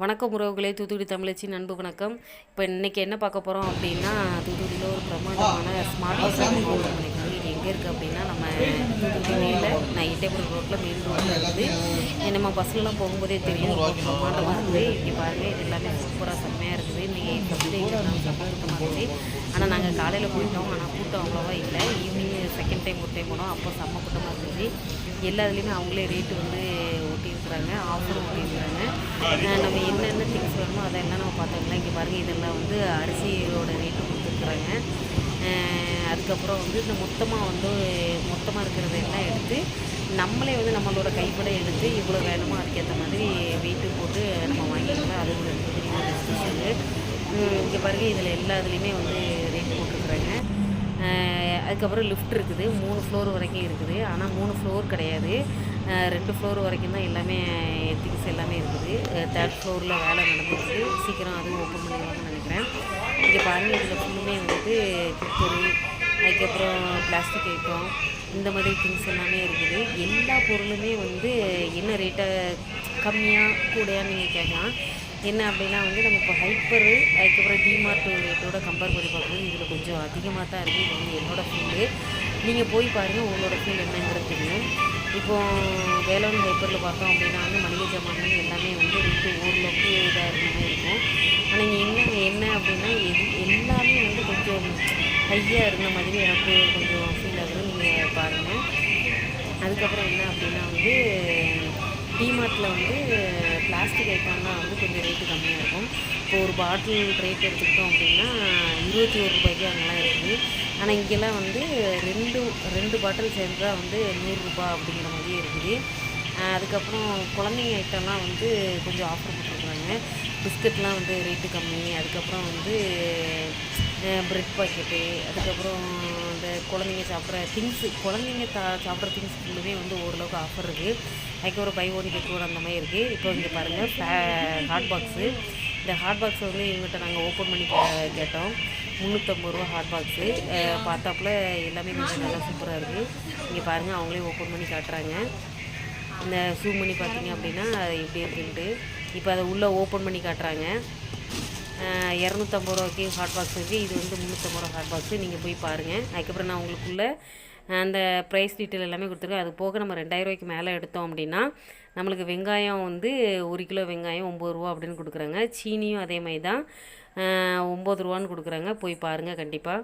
வணக்கம் உறவுகளே தூத்துக்குடி தமிழச்சி நண்பு வணக்கம். இப்போ இன்றைக்கி என்ன பார்க்க போகிறோம் அப்படின்னா தூத்துக்குடியில் ஒரு பிரம்மாண்டமான ஸ்மார்ட் ஷாப்பிங் இது எங்கே இருக்குது அப்படின்னா நம்ம தூத்துக்குடி மேலே நான் ரோட்டில் மெயின் ரோட்டில் இருக்குது நம்ம பஸ்லலாம் போகும்போதே தெரியும். ரொம்ப பிரம்மாண்டமாக இருக்குது இங்கே பாருங்கள் இது எல்லாமே சூப்பராக செம்மையாக இருக்குது. இன்றைக்கி ஃபஸ்ட் டேங்கிறதுனால கூட்டமாக இருக்குது. ஆனால் நாங்கள் காலையில் போயிட்டோம். ஆனால் கூட்டம் அவ்வளோவா இல்லை. ஈவினிங் செகண்ட் டைம் ஒரு டைம் போனோம். அப்போ செம்ம கூட்டமாக இருந்துச்சு. எல்லா இதுலேயுமே அவங்களே ரேட்டு வந்து ஒட்டியிருக்கிறாங்க ஆஃபரும் பண்ணியிருக்காங்க. நம்ம என்னென்ன திங்ஸ் வேணுமோ அதெல்லாம் நம்ம பார்த்தோம்னா இங்கே பாருங்கள் இதெல்லாம் வந்து அரிசியோட ரேட்டு கொடுத்துருக்குறாங்க. அதுக்கப்புறம் வந்து இந்த மொத்தமாக வந்து மொத்தமாக இருக்கிறத எல்லாம் எடுத்து நம்மளே வந்து நம்மளோட கைப்பட எடுத்து இவ்வளோ வேணுமோ அதுக்கேற்ற மாதிரி வெயிட்டு போட்டு நம்ம வாங்கிக்கலாம். அது ஒரு பெரிய ஸ்பெஷலு இங்கே பாருங்கள் இதில் எல்லா இதுலேயுமே வந்து ரேட் போட்டிருக்குறாங்க. அதுக்கப்புறம் லிஃப்ட் இருக்குது. மூணு ஃப்ளோர் வரைக்கும் இருக்குது. ஆனால் மூணு ஃப்ளோர் கிடையாது. ரெண்டு ஃப்ளோர் வரைக்கும் தான் எல்லாமே திங்ஸ் எல்லாமே இருக்குது. தேர்ட் ஃப்ளோரில் வேலை நடந்துருக்கு சீக்கிரம் அதுவும் ஓப்பன் பண்ணிடுவாங்கன்னு நினைக்கிறேன். இங்கே பாருங்கள் இதில் ஃபுல்லுமே வந்துட்டு குக்கரு அதுக்கப்புறம் பிளாஸ்டிக் ஐட்டம் இந்த மாதிரி திங்ஸ் எல்லாமே இருக்குது. எல்லா பொருளுமே வந்து என்ன ரேட்டை கம்மியாக கூடையான்னு நீங்கள் கேட்கலாம். என்ன அப்படின்னா வந்து நம்ம இப்போ ஹைப்பரு அதுக்கப்புறம் டிமார்ட் ரேட்டோட கம்பேர் பண்ணி பார்க்கும்போது இதில் கொஞ்சம் அதிகமாக தான் இருக்குது இது வந்து என்னோடய ஃபீல்டு நீங்கள் போய் பாருங்கள் உங்களோட ஃபீல் என்னங்கிறது தெரியும். இப்போ வேளாண் ஹைப்பரில் பார்த்தோம் அப்படின்னா வந்து மளிகை ஜாமான் எல்லாமே வந்து ரெண்டு ஓரளவுக்கு இதாக இருந்த இருக்கும். ஆனால் இங்கே என்ன என்ன அப்படின்னா எது எல்லாமே வந்து கொஞ்சம் ஹையாக இருந்த மாதிரி எனக்கு கொஞ்சம் ஃபீல் ஆகுது. நீங்கள் பாருங்கள் அதுக்கப்புறம் என்ன அப்படின்னா வந்து டிமார்ட்டில் வந்து பிளாஸ்டிக் ஐட்டம்லாம் வந்து கொஞ்சம் ரேட்டு கம்மியாக இருக்கும். இப்போ ஒரு பாட்டில் ரேட் எடுத்துக்கிட்டோம் அப்படின்னா இருபத்தி ஒரு ரூபாய்க்கு அங்கெல்லாம் இருக்குது ஆனால் இங்கெல்லாம் வந்து ரெண்டு ரெண்டு பாட்டில் சேர்ந்தால் வந்து நூறுரூபா அப்படிங்கிற மாதிரி இருக்குது அதுக்கப்புறம் குழந்தைங்க ஐட்டம்லாம் வந்து கொஞ்சம் ஆஃபர் போட்டிருக்குறாங்க பிஸ்கட்லாம் வந்து ரேட்டு கம்மி. அதுக்கப்புறம் வந்து ப்ரெட் பாக்கெட்டு அதுக்கப்புறம் இந்த குழந்தைங்க சாப்பிட்ற திங்ஸு குழந்தைங்க தா சாப்பிட்ற திங்ஸ் ஃபுல்லுமே வந்து ஓரளவுக்கு ஆஃபர் இருக்குது அதுக்கப்புறம் பை ஒன் கெட் ஒன் அந்த மாதிரி இருக்குது இப்போ இங்கே பாருங்கள் ஹாட் பாக்ஸு இந்த ஹாட் பாக்ஸ் வந்து இவங்ககிட்ட நாங்கள் ஓப்பன் பண்ணி கேட்டோம். முந்நூற்றம்பது ரூபா ஹாட் பாக்ஸு பார்த்தாப்புல எல்லாமே கொஞ்சம் நல்லா சூப்பராக இருக்குது இங்கே பாருங்கள் அவங்களே ஓப்பன் பண்ணி காட்டுறாங்க. இந்த ஜூம் பண்ணி பார்த்தீங்க அப்படின்னா எப்படி இருக்குன்ட்டு. இப்போ அதை உள்ளே ஓப்பன் பண்ணி காட்டுறாங்க. இரநூத்தம்பது ரூபாய்க்கு ஹாட் பாக்ஸ் இருக்குது இது வந்து முந்நூற்றம்பது ரூபா ஹாட் பாக்ஸு நீங்கள் போய் பாருங்கள் அதுக்கப்புறம் நான் உங்களுக்குள்ள அந்த ப்ரைஸ் டீட்டெயில் எல்லாமே கொடுத்துருக்கேன். அது போக நம்ம ரெண்டாயிரம் ரூபாய்க்கு மேலே எடுத்தோம் அப்படின்னா நம்மளுக்கு வெங்காயம் வந்து ஒரு கிலோ வெங்காயம் ஒம்பது ரூபா அப்படின்னு கொடுக்குறாங்க. சீனியும் அதே மாதிரி தான் ஒம்பது ரூபான்னு கொடுக்குறாங்க. போய் பாருங்கள் கண்டிப்பாக